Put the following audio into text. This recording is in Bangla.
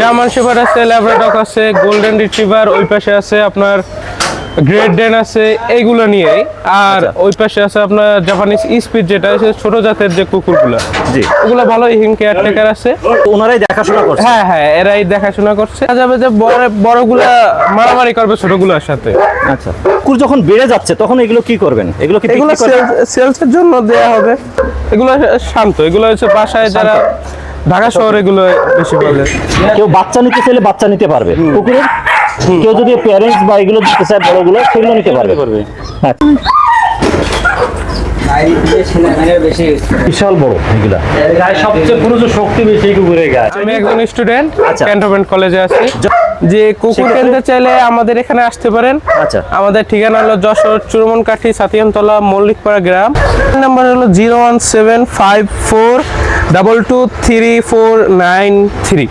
জার্মান শেফার্ড আছে ল্যাব্রাডক আছে গোল্ডেন রিট্রিভার ওই পাশে আছে আপনার গ্রেট ডেন আছে এইগুলো নিয়েই। আর আচ্ছা। ওই পাশে আছে আপনার জাপানিজ স্পিড যেটা আছে ছোট জাতের যে কুকুরগুলো। জি। ওগুলো ভালো হিম কেয়ারটেকার আছে। ওনারাই দেখাশোনা করছে? হ্যাঁ হ্যাঁ এরাই দেখাশোনা করছে। যাবে যে বড় বড়গুলা মারামারি করবে ছোটগুলোর সাথে। আচ্ছা। কুকুর যখন বেড়ে যাচ্ছে তখন এগুলো কি করবেন? এগুলো কি এগুলো? সেলসের জন্য দেয়া হবে। এগুলো শান্ত এগুলো হচ্ছে বাসায় যারা ঢাকা শহরে এগুলো বেশি পাওয়া কেউ বাচ্চা নিতে চাইলে বাচ্চা নিতে পারবে। কুকুরের কেউ যদি প্যারেন্টস বা এগুলো দিতে চায় বড়গুলো সেগুলো নিতে পারবে। হ্যাঁ। বিশাল বড় এগুলা। গায়ে সবচেয়ে পুরো শক্তি বেশি কুকুরের গায়ে। আমি একজন স্টুডেন্ট আচ্ছা। ক্যান্টনমেন্ট কলেজে আছি। যে কুকুর সেক্ষেত্রে- কিনতে চাইলে আমাদের এখানে আসতে পারেন। আচ্ছা। আমাদের ঠিকানা হলো যশোর চুরমন কাঠি সাতিয়ামতলা মল্লিকপাড়া গ্রাম। নাম্বার হলো zero one seven five four double two three four nine three